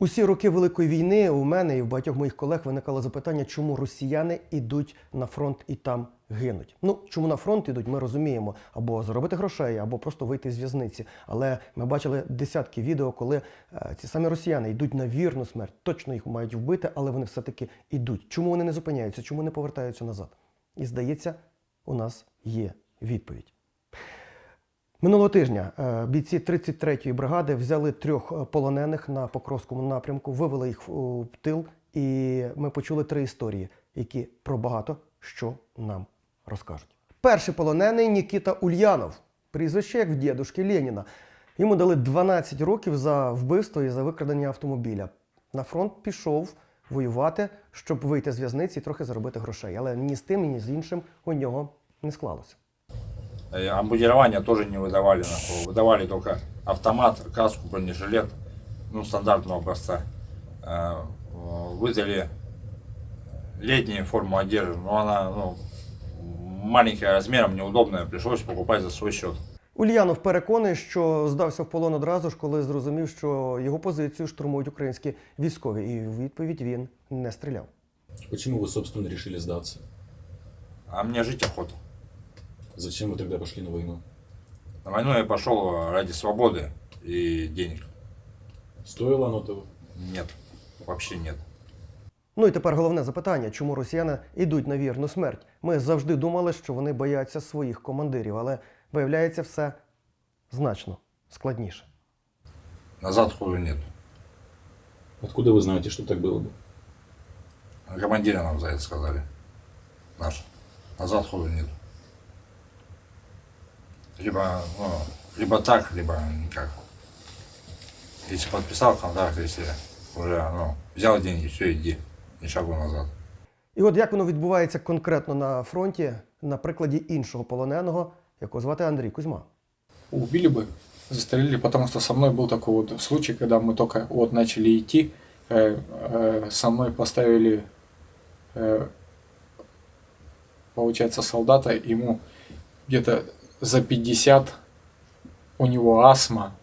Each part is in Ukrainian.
Усі роки Великої війни у мене і в багатьох моїх колег виникало запитання, чому росіяни йдуть на фронт і там гинуть. Ну чому на фронт ідуть, ми розуміємо, або заробити грошей, або просто вийти з в'язниці. Але ми бачили десятки відео, коли е, ці самі росіяни йдуть на вірну смерть. Точно їх мають вбити, але вони все-таки йдуть. Чому вони не зупиняються? Чому не повертаються назад? І здається, у нас є відповідь. Минулого тижня е, бійці 33-ї бригади взяли трьох е, полонених на Покровському напрямку, вивели їх в тил, і ми почули три історії, які про багато що нам розкажуть. Перший полонений Нікіта Ульянов, прізвище як в дідушки Леніна. Йому дали 12 років за вбивство і за викрадення автомобіля. На фронт пішов воювати, щоб вийти з в'язниці і трохи заробити грошей. Але ні з тим, ні з іншим у нього не склалося. Э, Обмундирование тоже не выдавали. Нахуй. Выдавали только автомат, каску, бронежилет, ну, стандартного образца. Э, э, Выдали летнюю форму одежды, но она ну, маленькая размером, неудобная, пришлось покупать за свой счет. Ульянов переконаний, що здався в полон одразу ж, коли зрозумів, що його позицію штурмують українські військові, і в відповідь він не стріляв. Почему вы, собственно, решили сдаться? А мне жить охота. Зачем вы тогда пошли на войну? На войну я пошел ради свободы и денег. Стоило оно того? Нет, вообще нет. Ну і тепер головне запитання: чому росіяни йдуть на вірну смерть? Ми завжди думали, що вони бояться своїх командирів, але виявляється все значно складніше. Назад ходу нет. Откуда вы знаете, что так было бы? Командиры нам за это сказали. Наш. Назад ходу нет. Либо, ну, либо так, либо никак. Если подписал контракт, если уже ну, взял деньги, все, иди. Ни шагу назад. І от як воно відбувається конкретно на фронті, на прикладі іншого полоненого, якого звати Андрій Кузьма. убили бы, застрелили, потому что со мной был такой вот случай, когда мы только вот начали идти, э, э, со мной поставили, э, получается, солдата, ему где-то за 50, у него астма,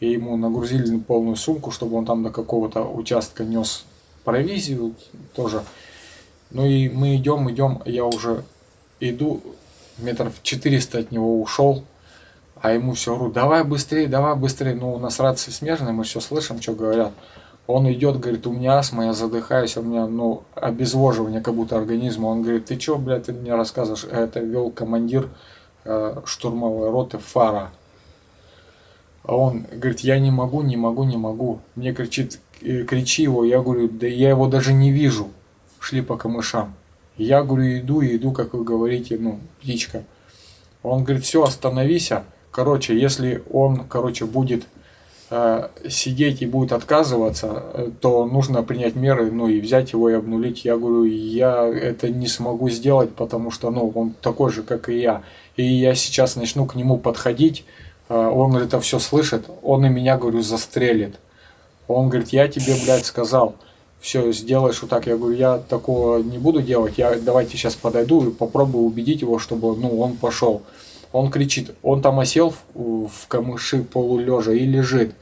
и ему нагрузили полную сумку, чтобы он там до какого-то участка нес провизию тоже. Ну и мы идем, идем, я уже иду, метров 400 от него ушел, а ему все говорю, давай быстрее, давай быстрее. Ну, у нас рации смежные, мы все слышим, что говорят. Он идет, говорит, у меня астма, я задыхаюсь, у меня, ну, обезвоживание как будто организма. Он говорит, ты что, блядь, ты мне рассказываешь? Это вел командир штурмовой роты Фара. А он говорит, я не могу, не могу, не могу. Мне кричит, э, кричи его. Я говорю, да я его даже не вижу. Шли по камышам. Я говорю, иду, иду, как вы говорите, ну, птичка. Он говорит, все, остановись. а». Короче, если он, короче, будет э, сидеть и будет отказываться, э, то нужно принять меры, ну и взять его и обнулить. Я говорю, я это не смогу сделать, потому что, ну, он такой же, как и я. И я сейчас начну к нему подходить, э, он это все слышит, он и меня, говорю, застрелит. Он говорит, я тебе, блядь, сказал, все, сделаешь вот так. Я говорю, я такого не буду делать, я давайте сейчас подойду и попробую убедить его, чтобы, ну, он пошел. Он кричит, он там осел в, в камыши полулежа и лежит.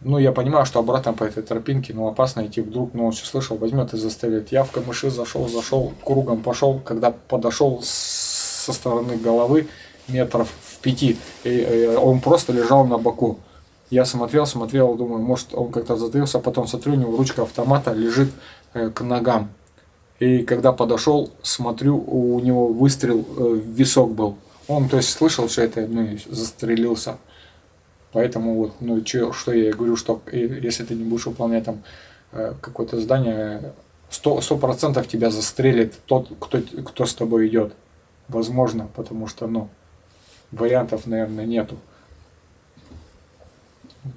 Ну, я понимаю, что обратно по этой тропинке, ну, опасно идти вдруг, ну, он все слышал, возьмет и застрелит. Я в камыши зашел, зашел, кругом пошел, когда подошел со стороны головы метров в пяти, и, э, он просто лежал на боку. Я смотрел, смотрел, думаю, может, он как-то затылся, потом смотрю, у него ручка автомата лежит э, к ногам. И когда подошел, смотрю, у него выстрел э, в висок был. Он, то есть, слышал все это, ну, и застрелился. Поэтому вот, ну, чё, что я и говорю, что э, если ты не будешь выполнять там э, какое-то задание, сто сто процентов тебя застрелит тот, кто, кто с тобой идет. Возможно, потому что, ну, вариантов, наверное, нету.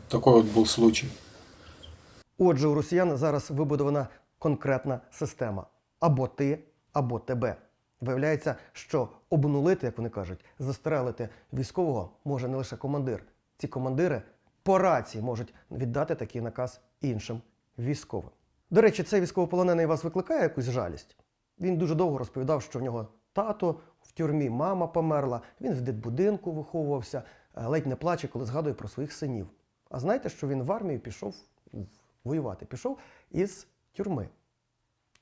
Такой вот был случай. Отже, у росіян зараз вибудована конкретна система: або ти, або тебе. Виявляється, що обнулити, як вони кажуть, застрелити військового може не лише командир. Ці командири по рації можуть віддати такий наказ іншим військовим. До речі, цей військовополонений вас викликає якусь жалість. Він дуже довго розповідав, що в нього тато в тюрмі, мама померла, він в дитбудинку виховувався, е, ледь не плаче, коли згадує про своїх синів. А знаєте, що він в армію пішов воювати, пішов із тюрми.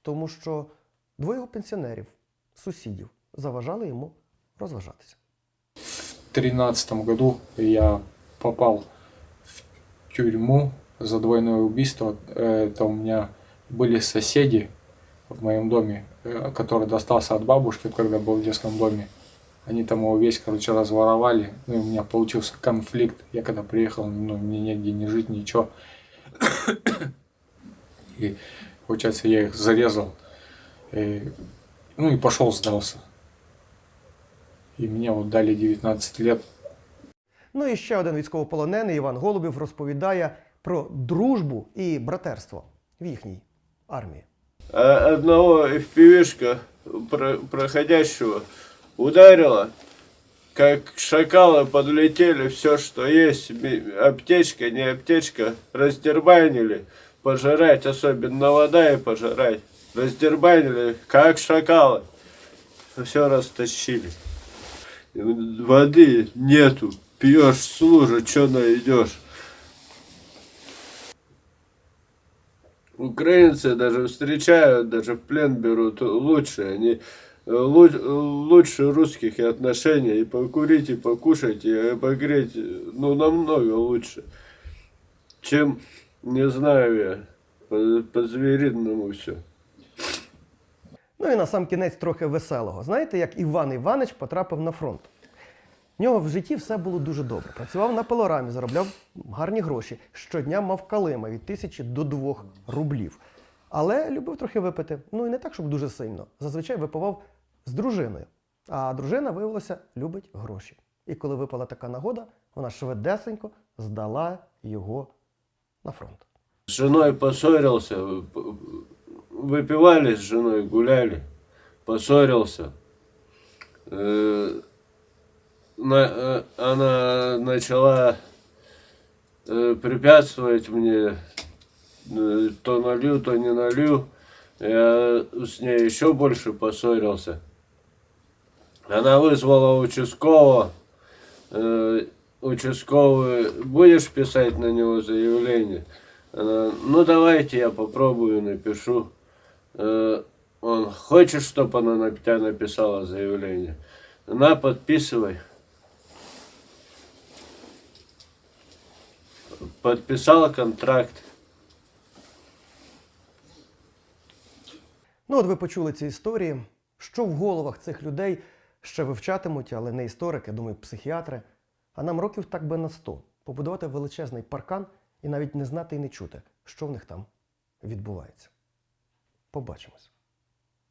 Тому що двоє пенсіонерів, сусідів, заважали йому розважатися. В 2013 году я попал в тюрьму за двойное убийство. Это у меня были соседи в моем доме, э, который достался от бабушки, когда был в детском доме. Они там его весь, короче, разворовали. Ну, и у меня получился конфликт. Я когда приехал, ну, мне негде не жить, ничего. И, получается, я их зарезал. И, ну, и пошел сдался. И мне вот дали 19 лет. Ну і ще один військовополонений Іван Голубів розповідає про дружбу і братерство в їхній армії. Одного FPV-шка про- проходящего ударило, как шакалы подлетели, все, что есть, аптечка, не аптечка, раздербанили, пожрать, особенно вода и пожрать, раздербанили, как шакалы, все растащили. Воды нету, пьешь с лужи, что найдешь. Украинцы даже встречают, даже в плен берут лучше. Они лу- лучше русских и отношения. И покурить, и покушать, и погреть. э, Ну, намного лучше. Чем, не знаю я, по, по-звериному все. Ну і на сам кінець трохи веселого. Знаєте, як Іван Іванич потрапив на фронт? В нього в житті все було дуже добре. Працював на пилорамі, заробляв гарні гроші. Щодня мав калима від тисячі до двох рублів. Але любив трохи випити. Ну і не так, щоб дуже сильно. Зазвичай випивав з дружиною. А дружина, виявилося, любить гроші. І коли випала така нагода, вона швидесенько здала його на фронт. С женой поссорился, п- выпивали с женой, гуляли, поссорился. Э, э, она начала э, препятствовать мне, то налью, то не налью. Я с ней еще больше поссорился. Она вызвала участкового. Э, участковый, будешь писать на него заявление? Она, ну давайте я попробую, напишу. Э, Он, хочешь, чтобы она на тебя написала заявление? На, подписывай. Подписала контракт. Ну, от ви почули ці історії. Що в головах цих людей ще вивчатимуть, але не історики, думаю, психіатри. А нам років так би на 100. Побудувати величезний паркан і навіть не знати і не чути, що в них там відбувається. Побачимось.